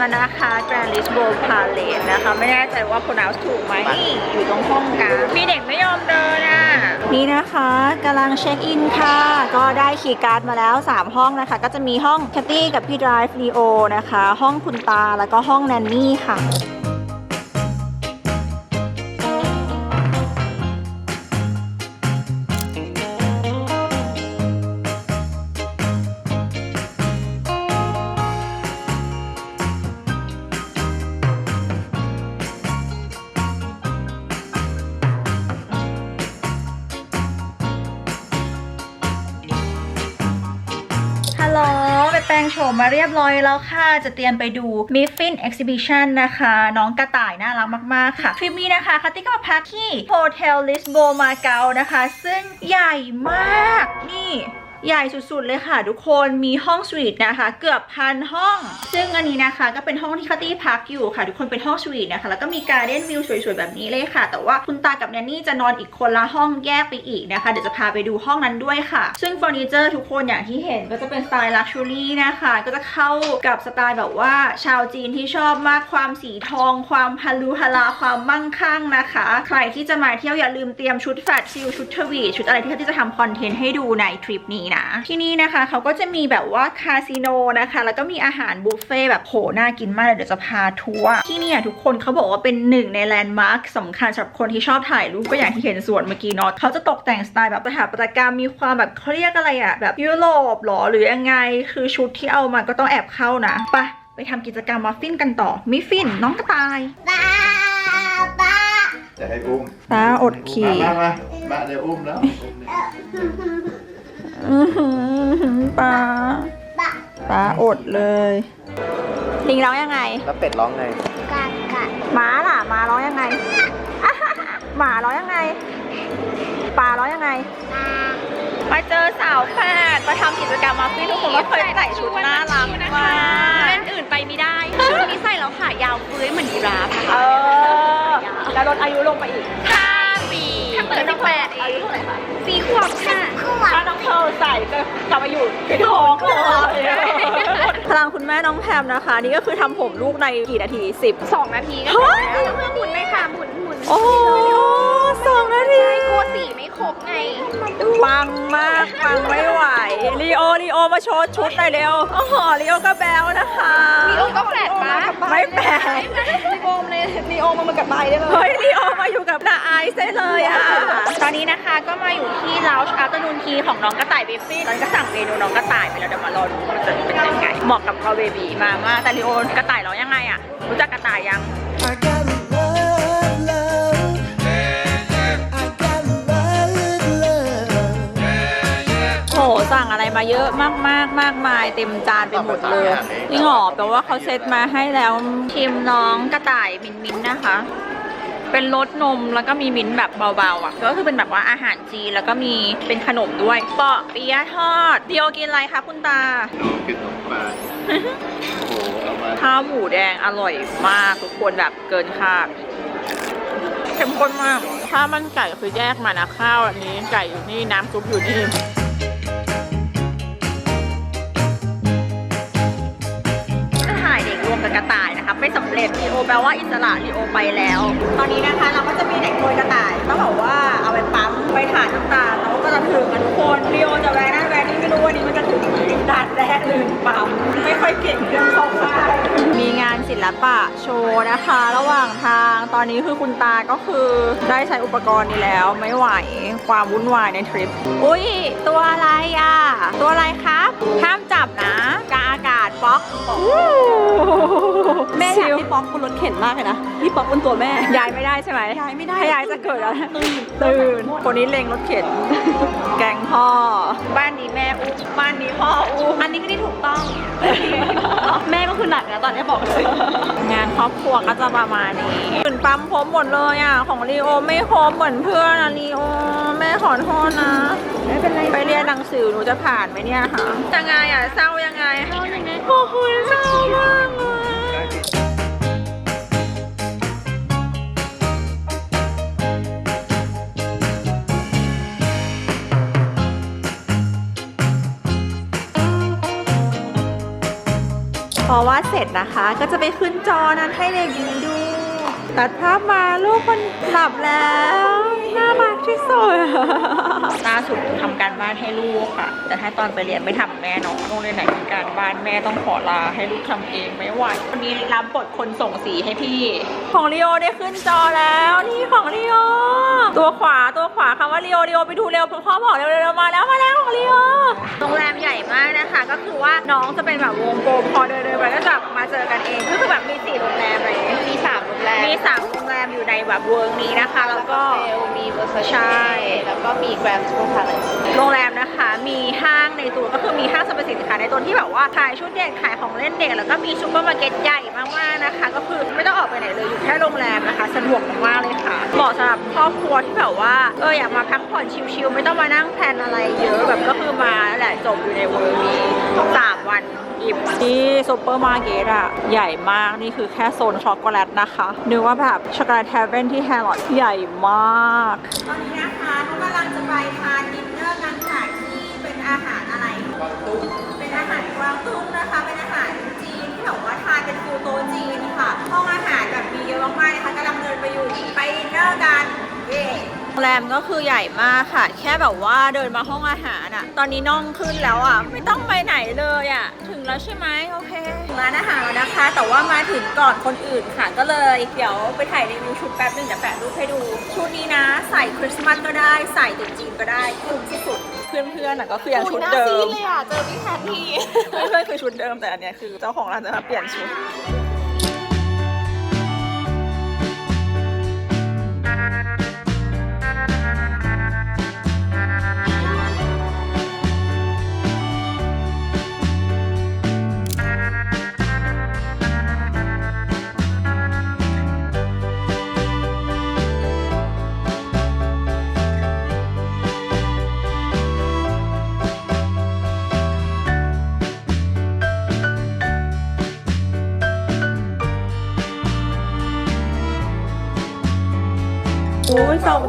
มแล้วนะคะ Grand Lisboa Palace นะคะ ไม่แน่ใจว่า pronounce ถูกไหมนี่อยู่ตรงห้องกลางมีเด็กไม่ยอมเดินอะ นี่นะคะกำลังเช็คอินค่ะ ก็ได้คีย์การ์ดมาแล้ว 3 ห้องนะคะ ก็จะมีห้องแคตตี้กับพี่ Drive Leo นะคะ ห้องคุณตาแล้วก็ห้องแนนนี่ค่ะ ไปแปลงโฉมมาเรียบร้อยแล้วค่ะ จะเตรียมไปดู Miffin Exhibition นะคะ น้องกระต่ายน่ารักมาก ๆ ค่ะ ทริปนี้นะคะคัตตี้ก็มาพักที่โฮเทลลิสโบมาเกานะคะ ซึ่งใหญ่มากนี่ ใหญ่สุดๆเลยค่ะทุกคนมีห้องสวีทนะคะ เกือบพันห้อง ซึ่งอันนี้นะคะก็เป็นห้องที่คัตตี้พักอยู่ค่ะ ทุกคนเป็นห้องสวีทนะคะ แล้วก็มีการ์เด่นวิวสวยๆแบบนี้เลยค่ะ แต่ว่าคุณตากับแนนนี่จะนอนอีกคนละห้องแยกไปอีกนะคะ เดี๋ยวจะพาไปดูห้องนั้นด้วยค่ะ ซึ่งเฟอร์นิเจอร์ทุกคนอย่างที่เห็นก็จะเป็นสไตล์ลักชัวรี่นะคะ ก็จะเข้ากับสไตล์แบบว่า ชาวจีนที่ชอบมากความสีทอง ความฮัลูฮาลาความมั่งคั่งนะคะ ใครที่จะมาเที่ยวอย่าลืมเตรียมชุดแฟลตซิลชุดทวีตชุดอะไรที่จะทำคอนเทนต์ให้ดูในทริปนี้นะ ที่นี่นะคะเขาก็จะมีแบบว่าคาสิโนนะคะ แล้วก็มีอาหารบุฟเฟ่แบบโหน่ากินมากเลยเดี๋ยวจะพาทัวร์ที่นี่ทุกคนเขาบอกว่าเป็นหนึ่งในแลนด์มาร์คสำคัญสำหรับคนที่ชอบถ่ายรูปก็อย่างที่เห็นส่วนเมื่อกี้เนาะเขาจะตกแต่งสไตล์แบบสถาปัตยกรรมมีความแบบเขาเรียกอะไรอะแบบยุโรปหรอหรือยังไง คือชุดที่เอามาก็ต้องแอบเข้านะไปไปทำกิจกรรมมัฟฟินกันต่อมิฟินน้องกระต่ายป้าป้าจะให้อุ้มตาอดขี่มามามาเดี๋ยวอุ้มแล้ว ปลาป้าปลาอดเลยลิงร้องยังไง แล้วเป็ดร้องไงกากัหมาล่ะหมาร้องยังไงหมาร้องยังไงปลาร้องยังไงป้ามาเจอสาวแฝดมาทำกิจกรรมมาฟี่ทุกคนก็เคยใส่ชุดน่ารักมากเล่นอื่นไปไม่ได้ชุดนี้ใส่แล้วขายาวเฟื้อยเหมือนยีราฟเออแล้วลดอายุลงไปอีกห้าปีเปิดสิบแปดเออายุงเท่าไหร่คะ สี่ขวบค่ะขวบถ้าน้องเธอใส่จะกลับมาอยู่ที่ท้องเลยพลังคุณแม่น้องแพมนะคะ นี่ก็คือทำผมลูกในกี่นาทีสิบสองนาทีก็เสร็จแล้วเพื่อหมุนไม่ค่ะหมุนหมุนโอ้โหสองนาทีกลัวสีไม่ครบ ไงปังมากปังไม่ไหวลีโอลีโอมาโชว์ชุดหน่อยเร็วโอ้โหลีโอก็แบลนะคะลีโอก็แปลกปะไม่แปลกลีโอมเลยลีโอมาเหมือนกับไตได้เลยเฮ้ยลีโอมาอยู่กับนาไอซ์ได้เลยอะตอนนี้นะคะก็มาอยู่ที่ Lounge Afternoon Tea ของน้องกระต่ายเบฟี่ตอนนก็สั่งเมนูน้องกระต่ายไปแล้วเดี๋ยวมารอดูว่ามันจะเป็นยังไงเหมาะกับคอเบบีมามากแต่ลีโอกระต่ายร้องยังไงอะรู้จักกระต่ายยัง มาเยอะมากมากมากมายเต็มจานไปหมดเลยจริงเหรอแปลว่าเขาเซตมาให้แล้วชิมน้องกระต่ายมินมินนะคะ เป็นรสนมแล้วก็มีมิ้นท์แบบเบาๆอะ ก็คือเป็นแบบว่าอาหารจีนแล้วก็มีเป็นขนมด้วยเปาะเปี๊ยะทอดเดียวกินอะไรคะคุณตาน้องกินขนมปังโอ้โหเอามาข้าวหมูแดงอร่อยมากทุกคนแบบเกินคาดเข้มข้นมาก ข้าวมันไก่คือแยกมานะข้าวอันนี้ไก่อยู่นี่น้ำซุปอยู่นี่ ลีโอแปลว่าอิสระลีโอไปแล้ว ตอนนี้นะคะเราก็จะมีเด็กโดยกระต่ายต้องบอกว่าเอาไปปั๊มไปถ่านน้ำตาลแล้วก็จะถึงกันทุกคนลีโอจะแวะนั่นแวะนี่ไม่รู้วันนี้มันจะถึงด่านแรกหรือปั๊มไม่ค่อยเก่งเรื่องสองฝ่ายมีงานศิลปะโชว์นะคะ ระหว่างทางตอนนี้คือคุณตาก็คือได้ใช้อุปกรณ์นี้แล้วไม่ไหวความวุ่นวายในทริป อุ้ยตัวอะไรอะ ตัวอะไรครับ ห้ามจับนะกาอากาศ ป๊อกอู้แม่อยากให้ป๊อกบนรถเข็นมากเลยนะนี่ป๊อกบนตัวแม่ ย้ายไม่ได้ใช่ไหมย้ายไม่ได้ถ้าย้ายจะเกิดอะไรตื่นคนนี้เล็งรถเข็น แกงพ่อ บ้านนี้แม่อุ้มบ้านนี้พ่ออุ้มอันนี้ก็ที่ถูกต้อง แม่ก็คือหนักนะตอนนี้บอกเลย งานครอบครัวก็จะประมาณนี้ตื่น ปั๊มครบหมดเลยอะ ของลีโอไม่ครบเหมือนเพื่อนอะลีโอแม่ขอโทษนะ ไม่เป็นไรไปเรียนหนังสือหนูจะผ่านไหมเนี่ยคะยังไงอะเศร้ายังไงเศร้ายังไงโอ้โหเศร้ามากเลยพอวาดเสร็จนะคะก็จะไปขึ้นจอนั้นให้เด็กหญิงดู ตัดภาพมาลูกมันหลับแล้ว น่ารักที่สุดล่าสุดทำการบ้านให้ลูกค่ะ แต่ถ้าตอนไปเรียนไม่ทำแม่เน้องโรงเรียนไหนมีการบ้านแม่ต้องขอลาให้ลูกทำเองไม่ไหววันนี้รับบทคนส่งสีให้พี่ ของลีโอได้ขึ้นจอแล้วนี่ของลีโอตัวขวาตัวขวาคำว่าลีโอลีโอไปดูเร็วพ่อบอกเร็วเร็วมาแล้วมาแล้วของลีโอโรงแรมใหญ่มากนะคะ ก็คือว่าน้องจะเป็นแบบวงกลมพอเดินเดินไปก็จะมาเจอกันเองก็คือแบบมีสี่โรงแรมอะไรอย่างเงี้ยมีสามโรงแรม มีสามโรงแรมอยู่ในแบบเวิร์กนี้นะคะ แล้วก็เซลมีเวอร์ซใช่ แล้วก็มีแกรนด์ทูพาเลสโรงแรมนะคะมีห้างในตัวก็คือมีห้างสรรพสินค้าในตัวที่แบบว่าขายชุดเด็กขายของเล่นเด็ก แล้วก็มีซูเปอร์มาร์เก็ตใหญ่มากๆนะคะ ก็คือไม่ต้องออกไปไหนเลยอยู่แค่โรงแรมนะคะสะดวกมากๆเลยค่ะเหมาะสำหรับครอบครัวที่แบบว่าเอออยากมาพักผ่อนชิลๆไม่ต้องมานั่งแพลนอะไรเยอะแบบก็คือมาแหละจบอยู่ในเวิร์กนี้สามวัน อิ่มนี่ซูเปอร์มาร์เก็ตอะใหญ่มากนี่คือแค่โซนช็อกโกแลตนะคะนึกว่าแบบช็อกโกแลตแฮเวนที่แฮร์รอดใหญ่มาก ตอนนี้นะคะเขากำลังจะไปทานดินเนอร์กันค่ะที่เป็นอาหารอะไรเป็นอาหารกวางตุ้งนะคะ เป็นอาหารจีนที่แบบว่าทานเป็นฟูโตจีนค่ะห้องอาหารแบบมีเยอะมากๆนะคะกำลังเดินไปอยู่ไปดินเนอร์กันเย้ แรมก็คือใหญ่มากค่ะ แค่แบบว่าเดินมาห้องอาหารอะตอนนี้น่องขึ้นแล้วอะไม่ต้องไปไหนเลยอะถึงแล้วใช่ไหมโอเคถึงร้านอาหารแล้วนะคะ แต่ว่ามาถึงก่อนคนอื่นค่ะ ก็เลยเดี๋ยวไปถ่ายรีวิวชุดแป๊บนึงเดี๋ยวแปะรูปให้ดู ชุดนี้นะ ใส่คริสต์มาสก็ได้ ใส่ตรุ๊จีนก็ได้คุ้มที่สุดเพื่อนๆน่ะก็คือยังชุดเดิมเลยอะเจอพี่แพทนี่เพื่อนๆคือชุดเดิมแต่อันเนี้ยคือเจ้าของร้านจะมาเปลี่ยนชุด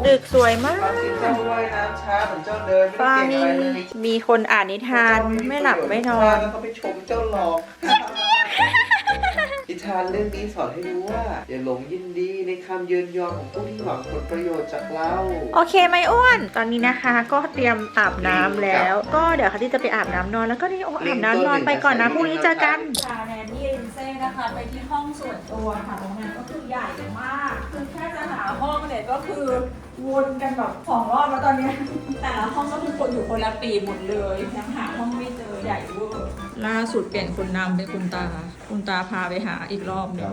ดึกสวยมากเจ้าว่ายน้ำช้าเหมือนเจ้าเดินไม่ฟ้าได้เก่งมีอะไรเลยมีคนอ่านนิทานไม่หลับไม่นอนแล้วก็ไปชมเจ้าหลอกนิทานเรื่องนี้สอนให้รู้ว่าอย่าหลงยินดีในคำเยินยอของผู้ที่หวังผลประโยชน์จากเรา โอเคไหมอ้วน ตอนนี้นะคะก็เตรียมอาบน้ำแล้ว ก็เดี๋ยวค่ะที่จะไปอาบน้ำนอนแล้วก็นี่โออาบน้ำนอนไปก่อนนะพรุ่งนี้เจอกัน พาแนนนี่ลินเซ่นะคะ ไปที่ห้องส่วนตัวค่ะโรงแรมก็คือใหญ่มาก คือแค่จะหาห้องเนี่ยก็คือวนกันแบบสองรอบแล้วตอนเนี้ยแต่ละห้องก็คือคนอยู่คนละปีหมดเลยยังหาห้องไม่เจอใหญ่เวอร์ ล่าสุดเปลี่ยนคนนำเป็นคุณตา คุณตาพาไปหาอีกรอบหนึง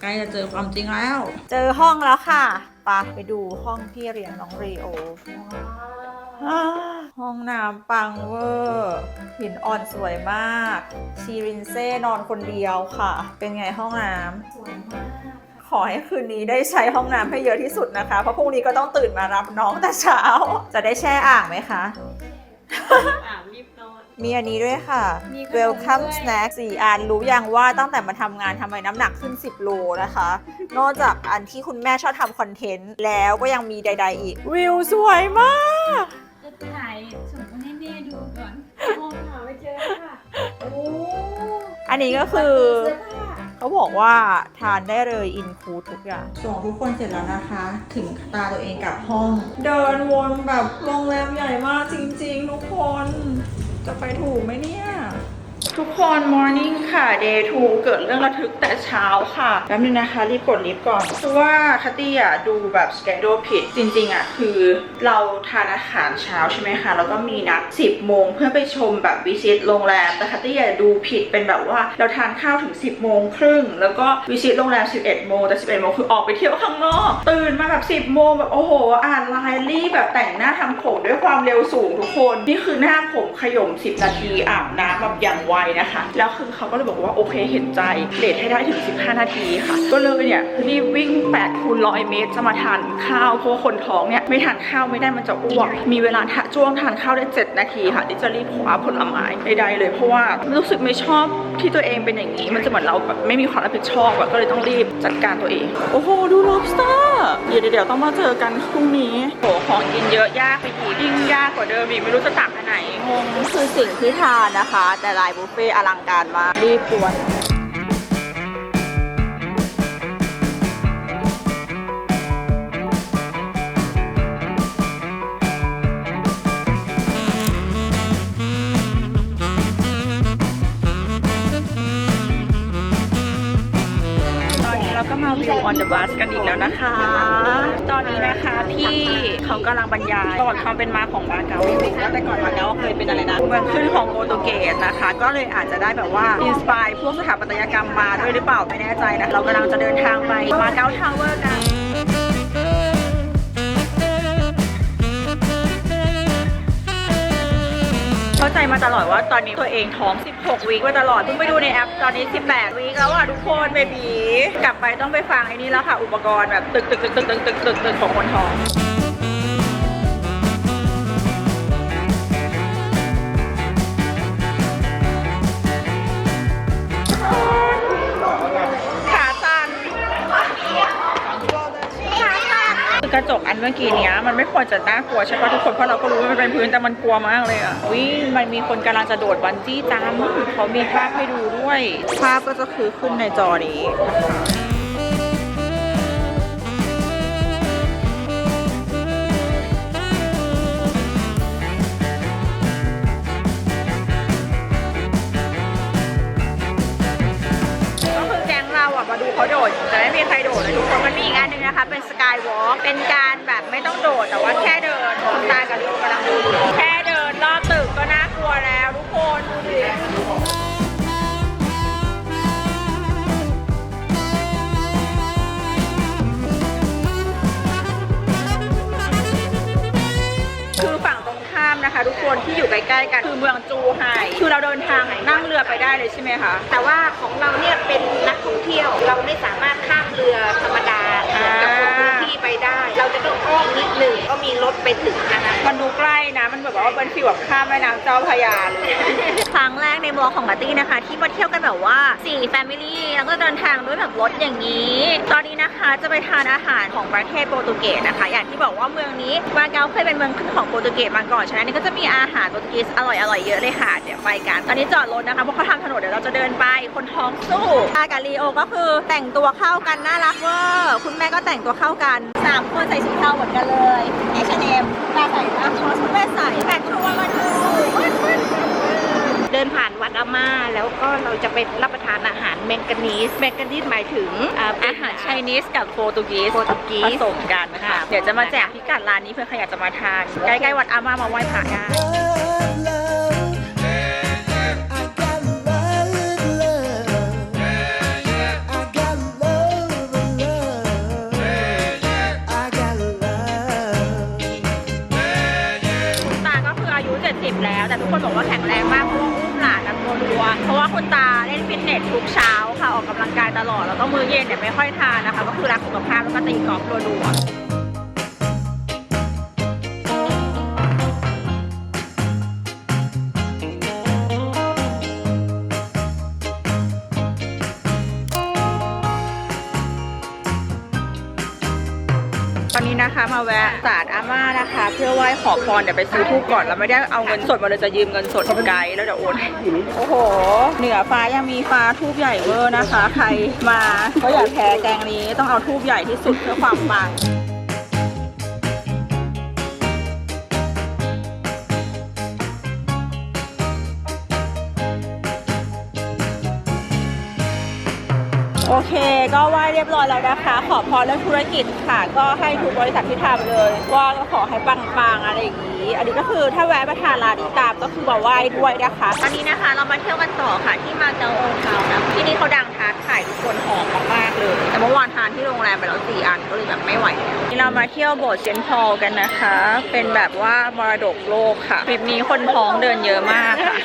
ใกล้จะเจอความจริงแล้ว เจอห้องแล้วค่ะปะไปดูห้องพี่เรียนน้องรีโอ ว้าว ห้องน้ำปังเวอร์หินอ่อนสวยมาก ชีรินเซ่นอนคนเดียวค่ะ เป็นไงห้องน้ำ สวยมากขอให้คืนนี้ได้ใช้ห้องน้ำให้เยอะที่สุดนะคะ เพราะพรุ่งนี้ก็ต้องตื่นมารับน้องแต่เช้า จะได้แช่อ่างไหมคะ อ่างรีบนอน มีอันนี้ด้วยค่ะ มีขนม Welcome ด้วย Snack สี่อันรู้ยังว่าตั้งแต่มาทำงานทำไมน้ำหนักขึ้น 10 โลนะคะ นอกจากอันที่คุณแม่ชอบทำคอนเทนต์ แล้วก็ยังมีใด ๆ อีก วิวสวยมากจะ ถ่ายส่งมาให้แม่ดูก่อนมองหาไม่เจอค่ะ โอ้อันนี้ก็คือ เสื้อผ้าเขาบอกว่าทานได้เลยอินคูทุกอย่าง ส่งทุกคนเสร็จแล้วนะคะ ถึงตาตัวเองกลับห้อง เดินวนแบบโรงแรมใหญ่มากจริง ๆ ทุกคน จะไปถูกไหมเนี่ย ทุกคน morning ค่ะ day 2 เกิดเรื่องระทึกแต่เช้าค่ะแป๊บนึงนะคะ รีบกดลิฟต์ก่อนคือว่าคัตตี้อะดูแบบ schedule ผิด จริง ๆ อะ คือเราทานอาหารเช้าใช่ไหมคะ แล้วก็มีนัด 10 โมงเพื่อไปชมแบบวิซิตโรงแรม แต่คัตตี้อะดูผิดเป็นแบบว่าเราทานข้าวถึง 10 โมงครึ่ง แล้วก็วิซิตโรงแรม 11 โมงแต่ 11 โมงคือออกไปเที่ยวข้างนอก ตื่นมาแบบ 10 โมงแบบโอ้โห อ่านไลน์รีบแบบแต่งหน้าทำผมด้วยความเร็วสูงทุกคน นี่คือหน้าผมขย่ม 10 นาทีอาบน้ำแบบอย่างไวนะคะ แล้วคือเขาก็เลยบอกว่าโอเคเห็นใจเลทให้ได้ถึง 15 นาทีค่ะ ก็เลยเนี่ยรีบวิ่ง8คูณ100เมตรจะมาทานข้าวเพราะาคนท้องเนี่ยไม่ทานข้าวไม่ได้มันจะอ้วก มีเวลาทะจ้วงทานข้าวได้ 7 นาทีค่ะที่จะรีบคว้าผลไม้ใดๆเลยเพราะว่ารู้สึกไม่ชอบที่ตัวเองเป็นอย่างนี้ มันจะเหมือนเราแบบไม่มีความรับผิดชอบก็เลยต้องรีบจัดการตัวเอง โอ้โห ดู lobster เดี๋ยวเดี๋ยวต้องมาเจอกันพรุ่งนี้โหของกินเยอะยากไปอีกยิ่งยากกว่าเดิมอีกไม่รู้จะตักอันไหนงงคือสิ่งที่ทานนะคะ แต่ลายบุฟเฟ่อลังการมากรีบด่วน นี้เราก็มาวิว on the bus กันอีกแล้วนะคะ ตอนนี้นะคะพี่เขากำลังบรรยายประวัติความเป็นมาของมาเก๊าจริแล้วแต่ก่อนมาเก๊าเคยเป็นอะไรนะเมืองขึ้นของโปรตุเกสนะคะ ก็เลยอาจจะได้แบบว่าอินสปายพวกสถาปัตยกรรมมาด้วยหรือเปล่าไม่แน่ใจนะเรากำลังจะเดินทางไปมาเก๊าทาวเวอร์กันาใจมาตลอดว่าตอนนี้ตัวเองท้อง 16 วีคมาตลอดเพิ่งไปดูในแอปตอนนี้ 18 วีคแล้วอะทุกคนเบบีกลับไปต้องไปฟังไอ้นี่แล้วค่ะ อุปกรณ์แบบตึกตึกตึกตึกตึกตึกตึกของคนท้อง ระจกอันเมื่อกี้เนี้ยมันไม่ควรจะน่ากลัวใช่ปะทุกคนเพราะเราก็รู้ว่ามันเป็นพื้นแต่มันกลัวมากเลยอะวิมันมีคนกำลังจะโดดบันจี้ตามเขามีภาพให้ดูด้วย ภาพก็จะคือขึ้นในจอนี้ก็คือแกงเราอะมาดูเขาโดดแต่ ไม่มีใครโดดเลยทุกคนมันมีอีกอันหนึ่งนะคะ เป็นสกายวอล์กเป็นการแบบไม่ต้องโดดแต่ว่าแค่เดินของตากับลูกกำลังดูแค่เดินรอบตึกก็น่ากลัวแล้วทุกคนดูดิ นะคะทุกคนที่อยู่ใกล้ๆกันคือเมืองจูไห่คือเราเดินทางนั่งเรือไปได้เลยใช่ไหมคะแต่ว่าของเราเนี่ยเป็นนักท่องเที่ยวเราไม่สามารถข้ามเรือธรรมดาอ่ากับคนพื้นที่ไปได้ เราจะต้องอ้อมนิดหนึ่งก็มีรถไปถึงนะคะมันดูใกล้นะมันแบบว่าเป็นฟีลแบบข้ามแม่น้ำเจ้าพระยาเลยครั้งแรกในบล็อกของมาร์ตี้นะคะ ที่มาเที่ยวกันแบบว่า4 Family แล้วก็เดินทางด้วยแบบรถอย่างนี้ ตอนนี้นะคะจะไปทานอาหารของประเทศโปรตุเกสนะคะ อย่างที่บอกว่าเมืองนี้มาเก๊าเคยเป็นเมืองขึ้นของโปรตุเกสมาก่อนฉะนั้นนี่ก็จะะมีอาหารโปรตุเกสอร่อยๆเยอะเลยค่ะ เดี๋ยวไปกัน ตอนนี้จอดรถนะคะ เพราะเขาทำถนนเดี๋ยวเราจะเดินไป คนท้องสู้อากับลีโอก็คือแต่งตัวเข้ากันน่ารักเวอร์ คุณแม่ก็แต่งตัวเข้ากันสามคนใส่สีเทาเหมือนกันเลย H&M ตาใส่หน้าคอสคุณแม่ใส่แต่งตัวมาดู เดินผ่านวัดอาม่าแล้วก็เราจะไปรับประทานอาหารแมงกานีสแมงกานีสหมายถึงอ่าเป็นอาหารไชนีสกับโปรตุกีสโปรตุกีผสสมกันค่ะค่ะ เดี๋ยวจะมาแจกพิกัดร้านนี้เพื่อใครอยากจะมาทานใกล้ๆวัดอาม่ามาไหว้พระได้ Love, love. I got love, love. I got love, love. I got love. คุณตาก็คืออายุ70แล้วแต่ทุกคนบอกว่าแข็งแรงมากเพราะ เพราะว่าคุณตาเล่นฟิตเนสทุกเช้าค่ะออกกำลังกายตลอดแล้วก็มื้อเย็นเนี่ยไม่ค่อยทานนะคะ ก็คือรักสุขภาพแล้วก็ตีกอล์ฟรัวๆ มาแวะศาลอาม่านะคะ เพื่อไหว้ขอพรเดี๋ยวไปซื้อทูบก่อนแล้วไม่ได้เอาเงินสดมาเลยจะยืมเงินสดกับไกด์แล้วเดี๋ยวโอนให้โอ้โห เหนือฟ้ายังมีฟ้าทูบใหญ่เวอร์นะคะ ใครมาก็อย่าแพ้แกงนี้ต้องเอาทูบใหญ่ที่สุดเพื่อความปัง เค ก็ไหว้เรียบร้อยแล้วนะคะ ขอพรเรื่องธุรกิจค่ะ ก็ให้ทุกบริษัทที่ทำเลย ว่าก็ขอให้ปังๆอะไรอย่างนี้ อันนี้ก็คือถ้าแวะมาทานร้านนี้ตามก็คือมาไหว้ด้วยนะคะตอนนี้นะคะ เรามาเที่ยวกันต่อค่ะที่มาเกาโอทาวน์นะที่นี่เขาดังทาร์ตไข่ทุกคนหอมมากๆเลย แต่เมื่อวานทานที่โรงแรมไปแล้วสี่อันก็เลยแบบไม่ไหวแล้วนี่เรามาเที่ยวโบสถ์เซนต์พอลกันนะคะ เป็นแบบว่ามรดกโลกค่ะคลิปนี้คนท้องเดินเยอะมากค่ะ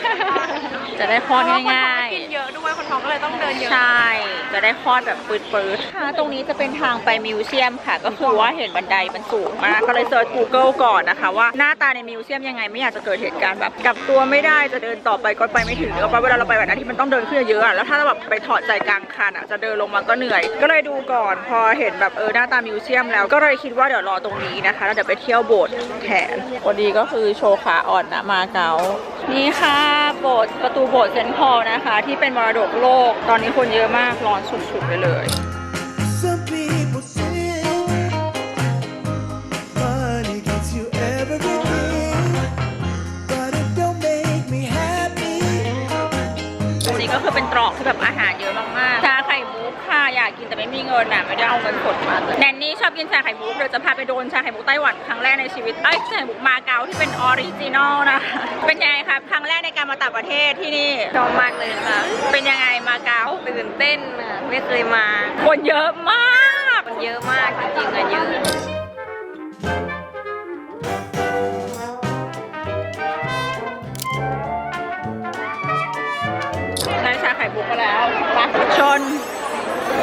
จะได้คลอดง่ายๆกินเย วยคนท้องก็เลยต้องเดินเยอะ ใช่ จะได้คลอดแบบปืดๆค่ะตรงนี้จะเป็นทางไปมิวเซียมค่ะ ก็คือว่าเห็นบันไดมันสูงมาก ก็เลยเซิร์ช Google ก่อนนะคะว่าหน้าตาในมิวเซียมยังไงไม่อยากจะเกิดเหตุการณ์แบบกลับตัวไม่ได้จะเดินต่อไปก็ไปไม่ถึงแล้วเวลาเราไปแบบนั้นที่มันต้องเดินขึ้นเยอะๆอะแล้วถ้าเราแบบไปถอดใจกลางคันอะจะเดินลงมาก็เหนื่อย ก็เลยดูก่อนพอเห็นแบบเออหน้าตามิวเซียมแล้วก็เลยคิดว่าเดี๋ยวรอตรงนี้นะคะแล้วเดี๋ยวไปเที่ยวโบสถ์แทนวันนี้ก็คือโชว์ขาอ่อนนะมาเก๊านี่ค่ะโบสถ์ประตูโบสถ์เซนต์พอลนะคะ ที่เป็นมรดกโลก ตอนนี้คนเยอะมากร้อนสุดๆไปเลย ตรงนี้ก็คือเป็นตรอกที่แบบอาหารเยอะมากๆ ไม่มีเงินน่ะไม่ได้เอาเงินสดมาเลยแนนนี่ชอบกินชาไข่มุกเดี๋ยวจะพาไปโดนชาไข่มุกไต้หวันครั้งแรกในชีวิตเอ้ยชาไข่มุกมาเก๊าที่เป็นออริจินอลนะคะเป็นยังไงครับครั้งแรกในการมาต่างประเทศที่นี่ชอบมากเลยค่ะ เป็นยังไงมาเก๊าตื่นเต้นอะไม่เคยมา คนเยอะมากมันเยอะมากจริงๆอะเยอะได้ชาไข่มุกมาแล้วมาชนเ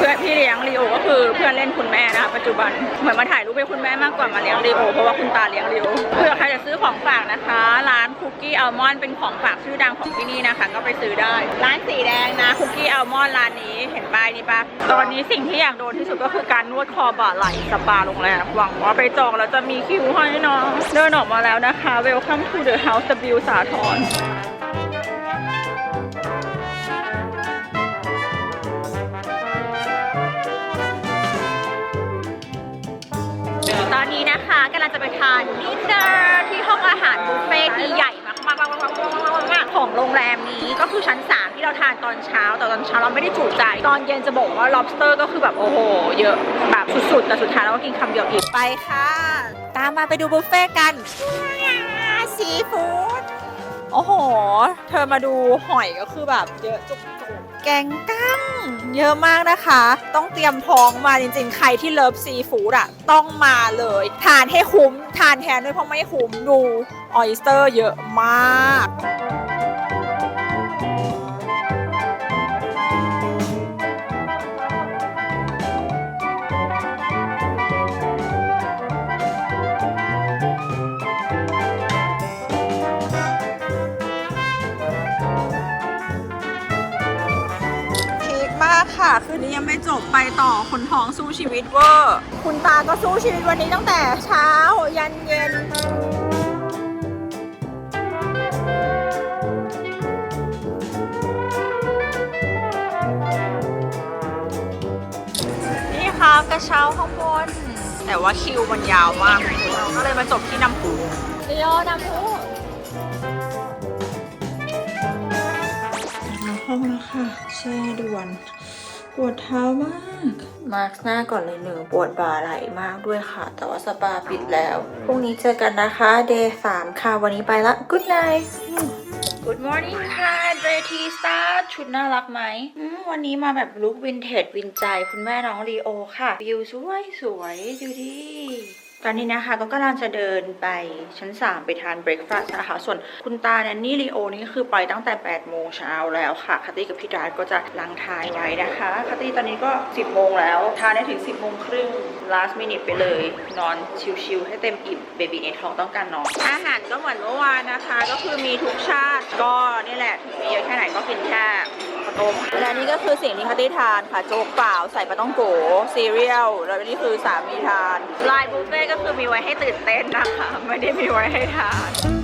พื่อนพี่เลี้ยงลีโอก็คือเพื่อนเล่นคุณแม่นะคะปัจจุบันเหมือนมาถ่ายรูปให้คุณแม่มากกว่ามาเลี้ยงลีโอเพราะว่าคุณตาเลี้ยงลีโอเผื่อใครจะซื้อของฝากนะคะ ร้านคุกกี้อัลมอนด์เป็นของฝากชื่อดังของที่นี่นะคะ ก็ไปซื้อได้ ร้านสีแดงนะคุกกี้อัลมอนด์ร้านนี้เห็นป้ายนี้ปะตอนนี้สิ่งที่อยากโดนที่สุดก็คือการนวดคอบ่าไหล่สปาโรงแรมหวังว่าไปจองแล้วจะมีคิวให้เนาะเดินออกมาแล้วนะคะ Welcome to the House W สาทร จะไปทานดินเนอร์ที่ห้องอาหารบุฟเฟ่ที่ใหญ่มากๆๆๆๆๆของโรงแรมนี้ก็คือชั้น 3 ที่เราทานตอนเช้าแต่ตอนเช้าเราไม่ได้จุใจ ตอนเย็นจะบอกว่า lobster ก็คือแบบโอ้โห เยอะแบบสุดๆ แต่สุดท้ายเราก็กินคำเดียวอีกไปค่ะ ตามมาไปดูบุฟเฟ่กันซีฟู้ดโอ้โห เธอมาดูหอยก็คือแบบเยอะจุก แกงกั้งเยอะมากนะคะ ต้องเตรียมท้องมาจริงๆ ใครที่เลิฟซีฟู้ดอะต้องมาเลย ทานให้คุ้ม ทานแทนด้วยเพราะไม่คุ้มดูออยสเตอร์เยอะมาก ค่ะคืนนี้ยังไม่จบไปต่อคนท้องสู้ชีวิตเวอร์คุณตาก็สู้ชีวิตวันนี้ตั้งแต่เช้ายันเย็นนี่ครับกระเช้าข้างบน แต่ว่าคิวมันยาวมากเราก็เลยมาจบที่น้ำพุเดียวน้ำพุมาห้องแล้วค่ะแช่ด่วน ปวดเท้ามาก มาร์กหน้าก่อนเลยหนึ่งปวดบ่าไหล่มากด้วยค่ะ แต่ว่าสปาปิดแล้ว พรุ่งนี้เจอกันนะคะ เดย์สามค่ะ วันนี้ไปละ Good night Good morning ค่ะเดรทีสตาร์ชุดน่ารักไหมอืมวันนี้มาแบบลุควินเทจวินใจ คุณแม่น้องลีโอค่ะ วิวสวยสวยดูดิ ตอนนี้นะคะก็กำลังจะเดินไปชั้น 3 ไปทานเบรคฟาสต์นะคะ ส่วนคุณตาแนนนี่ลีโอนี่คือไปตั้งแต่ 8 โมงเช้าแล้วค่ะคาตี้กับพี่ดาร์ก็จะลังทายไว้นะคะคาตี้ตอนนี้ก็ 10 โมงแล้ว ทานได้ถึง 10 โมงครึ่ง last minute ไปเลย นอนชิลๆให้เต็มอิ่มเบบีในท้องต้องการนอน อาหารก็เหมือนเมื่อวานนะคะ ก็คือมีทุกชาติก็นี่แหละถึงมีเยอะแค่ไหนก็กินแค่ข้าวต้มและนี่ก็คือสิ่งที่คาตี้ทานค่ะโจ๊กเปล่าใส่ปลาต้องโกซีเรียลแล้วนี่คือสามีทานลายบุฟเฟ่ก็คือมีไว้ให้ตื่นเต้นนะคะ ไม่ได้มีไว้ให้ทาน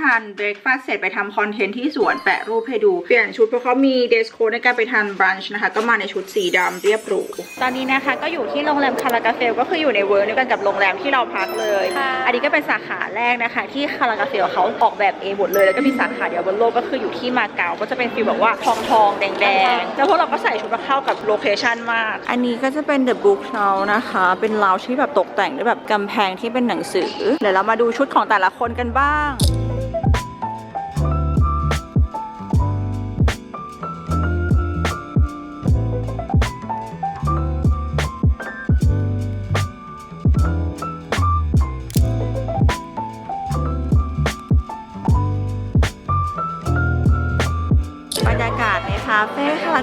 ทานเบรคฟาสต์เสร็จไปทำคอนเทนต์ที่สวนแปะรูปให้ดู เปลี่ยนชุดเพราะเขามีเดสโคในการไปทานบรันช์นะคะ ก็มาในชุดสีดำเรียบหรู ตอนนี้นะคะก็อยู่ที่โรงแรมคาราคาเฟลก็คืออยู่ในเวิร์กเดียวกันกับโรงแรมที่เราพักเลย อันนี้ก็เป็นสาขาแรกนะคะ ที่คาราคาเฟลเขาออกแบบเองหมดเลยแล้วก็มีสาขาเดียวบนโลกก็คืออยู่ที่มาเก๊าก็จะเป็นฟีลแบบว่าทองทองๆแดงแดงๆแล้วพวกเราก็ใส่ชุดมาเข้ากับโลเคชันมาก อันนี้ก็จะเป็น The Book House นะคะ เป็นลาวที่แบบตกแต่งด้วยแบบกำแพงที่เป็นหนังสือ เดี๋ยวเรามาดูชุดของแต่ละคนกันบ้าง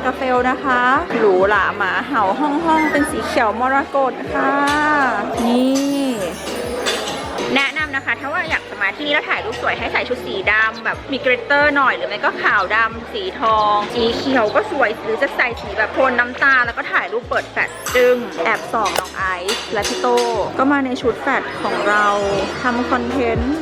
ฟ่คาราคาเฟลนะคะหรูหราหมาเห่าห้องห้องเป็นสีเขียวมรกตค่ะ นี่ แนะนำนะคะ ถ้าว่าอยากจะมาที่นี่แล้วถ่ายรูปสวยให้ใส่ชุดสีดำแบบมีเกรเตอร์หน่อยหรือไม่ก็ขาวดำสีทอง สีเขียวก็สวยหรือจะใส่สีแบบโทนน้ำตาลแล้วก็ถ่ายรูปเปิดแฟลชจึงแอบส่องน้องไอซ์และพี่โตก็มาในชุดแฟลชของเราทำคอนเทนต์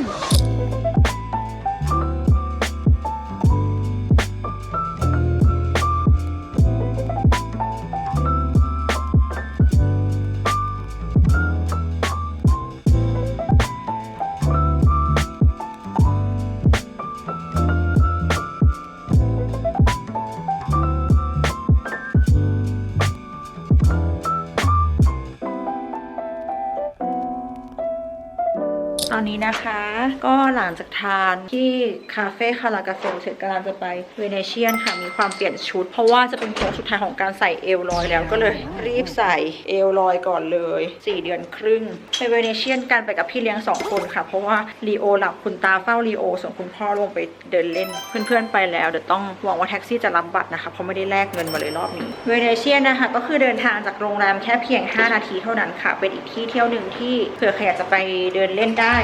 ก็หลังจากทาน ที่คาเฟ่คาราคาเฟลเสร็จกำลังจะไปเวเนเชียนค่ะมีความเปลี่ยนชุด เพราะว่าจะเป็นโค้งสุดท้ายของการใส่เอลลอยแล้วก็เลย รีบใส่เอลลอยก่อนเลย 4 เดือนครึ่งไปเวเนเชียนกันไปกับพี่เลี้ยง 2 คนค่ะ เพราะว่าลีโอหลับคุณตาเฝ้าลีโอส่วนคุณพ่อลงไปเดินเล่นเพื่อนๆไปแล้วเดี๋ยวต้องหวังว่าแท็กซี่จะรับบัตรนะคะเพราะไม่ได้แลกเงินมาเลยรอบนี้เวเนเชียนนะคะก็คือเดินทางจากโรงแรมแค่เพียง 5 นาทีเท่านั้นค่ะ เป็นอีกที่เที่ยวหนึ่งที่เผื่อใครอยากจะไปเดินเล่นได้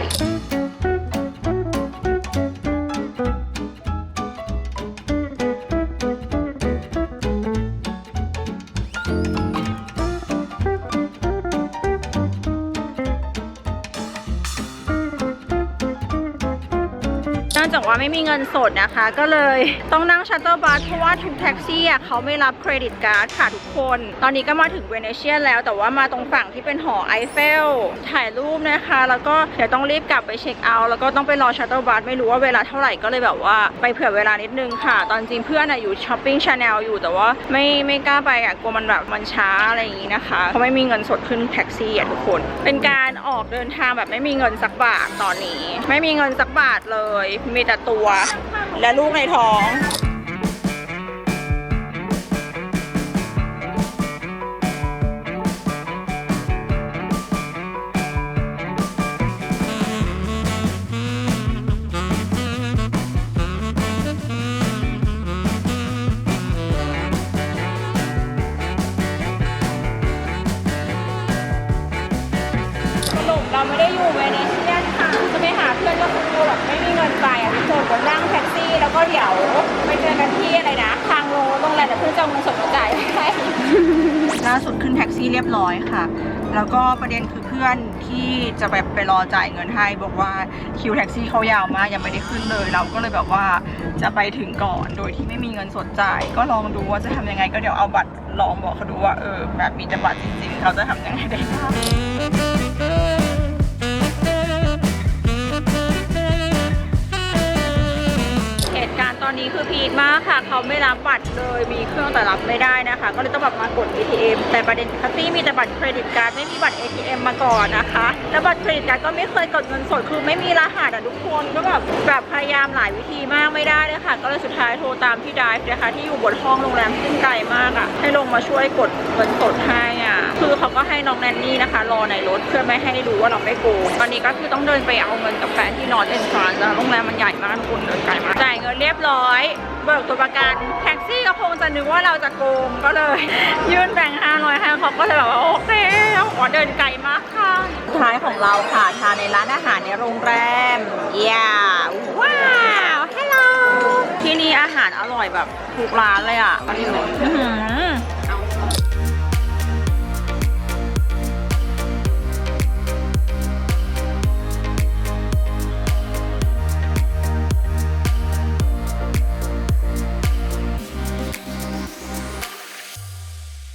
ไม่มีเงินสดนะคะ ก็เลยต้องนั่งชัตเตอร์บัสเพราะว่าทุกแท็กซี่อะเขาไม่รับเครดิตการ์ดค่ะทุกคน ตอนนี้ก็มาถึงเวเนเชียแล้ว แต่ว่ามาตรงฝั่งที่เป็นหอไอเฟลถ่ายรูปนะคะ แล้วก็เดี๋ยวต้องรีบกลับไปเช็คเอาท์แล้วก็ต้องไปรอชัตเตอร์บัสไม่รู้ว่าเวลาเท่าไหร่ก็เลยแบบว่าไปเผื่อเวลานิดนึงค่ะ ตอนจริงเพื่อนอะอยู่ช้อปปิ้งชาแนลอยู่แต่ว่าไม่ไม่กล้าไปอะกลัวมันแบบมันช้าอะไรอย่างนี้นะคะเพราะไม่มีเงินสดขึ้นแท็กซี่อะทุกคน เป็นการออกเดินทางแบบไม่มีเงินสักบาทตอนนี้ ไม่มีเงินสักบาทเลยมีแต่ตว และลูกในท้อง สุดขึ้นแท็กซี่เรียบร้อยค่ะ แล้วก็ประเด็นคือเพื่อนที่จะไปไปรอจ่ายเงินให้บอกว่าคิวแท็กซี่เขายาวมากยังไม่ได้ขึ้นเลย เราก็เลยแบบว่าจะไปถึงก่อนโดยที่ไม่มีเงินสดจ่าย ก็ลองดูว่าจะทำยังไงก็เดี๋ยวเอาบัตรลองบอกเขาดูว่าเออแบบมีแต่บัตรจริงๆเขาจะทำยังไงได้บ้าง อนนี้คือพีคมากค่ะ เขาไม่รับบัตรเลย มีเครื่องแต่รับไม่ได้นะคะ ก็เลยต้องแบบมากด ATM แต่ประเด็นคัตตี้มีแต่บัตรเครดิตการ์ดไม่มีบัตร ATM มาก่อนนะคะ แล้วบัตรเครดิตการ์ดก็ไม่เคยกดเงินสด คือไม่มีรหัสอะทุกคน ก็แบบแบบพยายามหลายวิธีมากไม่ได้เลยค่ะ ก็เลยสุดท้ายโทรตามพี่ไดฟ์นะคะที่อยู่บนห้องโรงแรมซึ่งไกลมากอะ ให้ลงมาช่วยกดเงินสดให้ คือเขาก็ให้น้องแนนนี่นะคะ รอในรถเพื่อไม่ให้รู้ว่าเราไม่โกงตอนนี้ก็คือต้องเดินไปเอาเงินกับแฟนที่นอร์ทเอนทรานส์โรงแรมมันใหญ่มากทุกคนเดินไกลมากจ่ายเงินเรียบร้อยเบิกตัวประกันแท็กซี่ก็คงจะนึกว่าเราจะโกงก็เลย ยื่นแบงค์ห้าร้อยให้เขาก็เลยแบบว่าโอเคขอเดินไกลมากค่ะสุดท้ายของเราค่ะทานในร้านอาหารในโรงแรมย่าว้าวฮัลโหลที่นี่อาหารอร่อยแบบทุกร้านเลยอะอื้อหือ